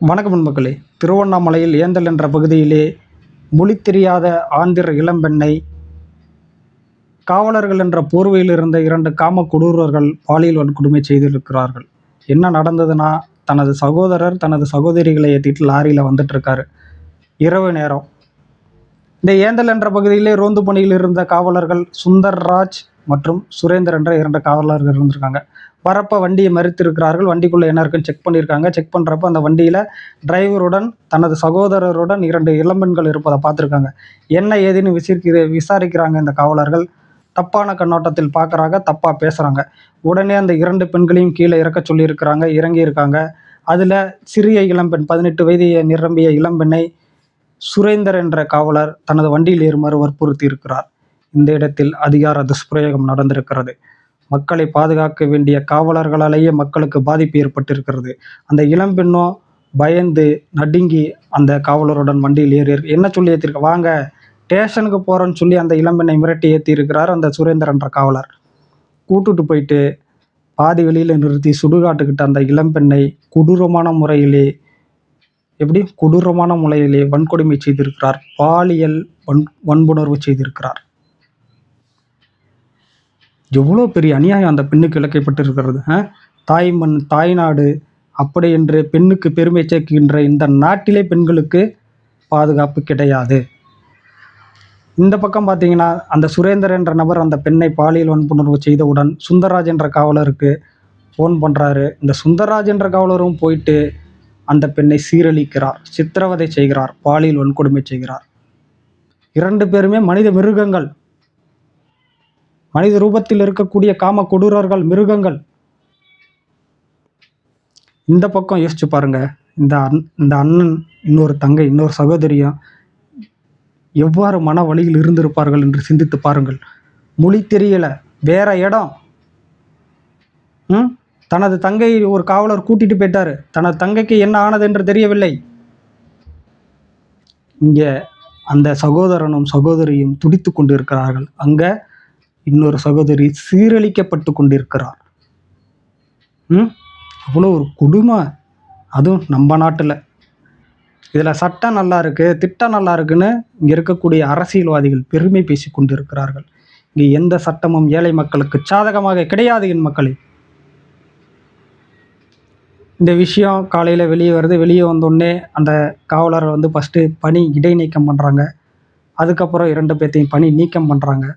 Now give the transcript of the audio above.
வணக்கம் மக்களே திருவண்ணாமலையில் ஏந்தல் என்ற பகுதியிலே மொழி தெரியாத ஆந்திர இளம்பெண்ணை காவலர்கள் என்ற போர்வையில் இருந்த இரண்டு காம கொடூரர்கள் பாலியல் வன்கொடுமை செய்திருக்கிறார்கள். என்ன நடந்ததுன்னா தனது சகோதரர் தனது சகோதரிகளை ஏற்றிட்டு லாரியில் வந்துட்டுருக்காரு. இரவு நேரம். இந்த ஏந்தல் என்ற பகுதியிலே ரோந்து பணியில் இருந்த காவலர்கள் சுந்தர்ராஜ் மற்றும் சுரேந்தர் என்ற இரண்டு காவலர்கள் இருந்திருக்காங்க. வரப்போ வண்டியை மறுத்திருக்கிறார்கள். வண்டிக்குள்ளே என்ன இருக்குன்னு செக் பண்ணியிருக்காங்க. செக் பண்ணுறப்ப அந்த வண்டியில் டிரைவருடன் தனது சகோதரருடன் இரண்டு இளம்பெண்கள் இருப்பதை பார்த்துருக்காங்க. என்ன ஏதுன்னு விசாரிக்கிற விசாரிக்கிறாங்க இந்த காவலர்கள். தப்பான கண்ணோட்டத்தில் பார்க்குறாங்க தப்பாக பேசுகிறாங்க உடனே அந்த இரண்டு பெண்களையும் கீழே இறக்க சொல்லியிருக்கிறாங்க இறங்கியிருக்காங்க. அதில் சிறிய இளம்பெண் பதினெட்டு வயது நிரம்பிய இளம்பெண்ணை சுரேந்தர் என்ற காவலர் தனது வண்டியில் ஏறுமாறு வற்புறுத்தி இருக்கிறார் இந்த இடத்தில் அதிகார துஷ்பிரயோகம் நடந்திருக்கிறது. மக்களை பாதுகாக்க வேண்டிய காவலர்களாலேயே மக்களுக்கு பாதிப்பு ஏற்பட்டிருக்கிறது. அந்த இளம்பெண்ணோ பயந்து நடுங்கி அந்த காவலருடன் வண்டியில் ஏறி என்ன சொல்லி ஏற்றிருக்க வாங்க ஸ்டேஷனுக்கு போகிறோன்னு சொல்லி அந்த இளம்பெண்ணை மிரட்டி ஏற்றி இருக்கிறார் அந்த சுரேந்திரன்ற காவலர். கூட்டுட்டு போயிட்டு பாதி வெளியில் நிறுத்தி சுடுகாட்டுக்கிட்ட அந்த இளம்பெண்ணை கொடூரமான முறையிலே எப்படி? கொடூரமான முறையிலே வன்கொடுமை செய்திருக்கிறார். பாலியல் வன் வன்புணர்வு செய்திருக்கிறார். எவ்வளோ பெரிய அநியாயம் அந்த பெண்ணுக்கு இழைக்கப்பட்டிருக்கிறது ஆ? தாய் மண் தாய்நாடு அப்படி என்று பெண்ணுக்கு பெருமை சேர்க்கின்ற இந்த நாட்டிலே பெண்களுக்கு பாதுகாப்பு கிடையாது. இந்த பக்கம் பார்த்தீங்கன்னா அந்த சுரேந்தர் என்ற நபர் அந்த பெண்ணை பாலியல் வன்புணர்வு செய்தவுடன் சுந்தரராஜ் என்ற காவலருக்கு ஃபோன் பண்ணுறாரு இந்த சுந்தரராஜ் என்ற காவலரும் போயிட்டு அந்த பெண்ணை சீரழிக்கிறார் சித்திரவதை செய்கிறார் பாலியல் வன்கொடுமை செய்கிறார். இரண்டு பேருமே மனித மிருகங்கள். மனித ரூபத்தில் இருக்கக்கூடிய காம கொடூரர்கள் மிருகங்கள். இந்த பக்கம் யோசிச்சு பாருங்க. இந்த அண் இந்த அண்ணன் இன்னொரு தங்கை இன்னொரு சகோதரியும் எவ்வாறு மன வழியில் இருந்திருப்பார்கள் என்று சிந்தித்து பாருங்கள். மொழி தெரியல. வேற இடம். ம்? தனது தங்கையை ஒரு காவலர் கூட்டிட்டு போயிட்டாரு. தனது தங்கைக்கு என்ன ஆனது என்று தெரியவில்லை. இங்கே அந்த சகோதரனும் சகோதரியும் துடித்து கொண்டு இருக்கிறார்கள் அங்கே இன்னொரு சகோதரி சீரழிக்கப்பட்டு கொண்டிருக்கிறார். ம்? அவ்வளோ ஒரு கொடுமை. அதுவும் நம்ம நாட்டில். இதில் சட்டம் நல்லா இருக்கு திட்டம் நல்லா இருக்குன்னு இங்கே இருக்கக்கூடிய அரசியல்வாதிகள் பெருமை பேசி கொண்டிருக்கிறார்கள். இங்கே எந்த சட்டமும் ஏழை மக்களுக்கு சாதகமாக கிடையாது என் மக்களே. இந்த விஷயம் காலையில் வெளியே வருது. வெளியே வந்தோடனே அந்த காவலரை வந்து ஃபஸ்ட்டு பணி இடைநீக்கம் பண்ணுறாங்க அதுக்கப்புறம் இரண்டு பேர்த்தையும் பணி நீக்கம் பண்ணுறாங்க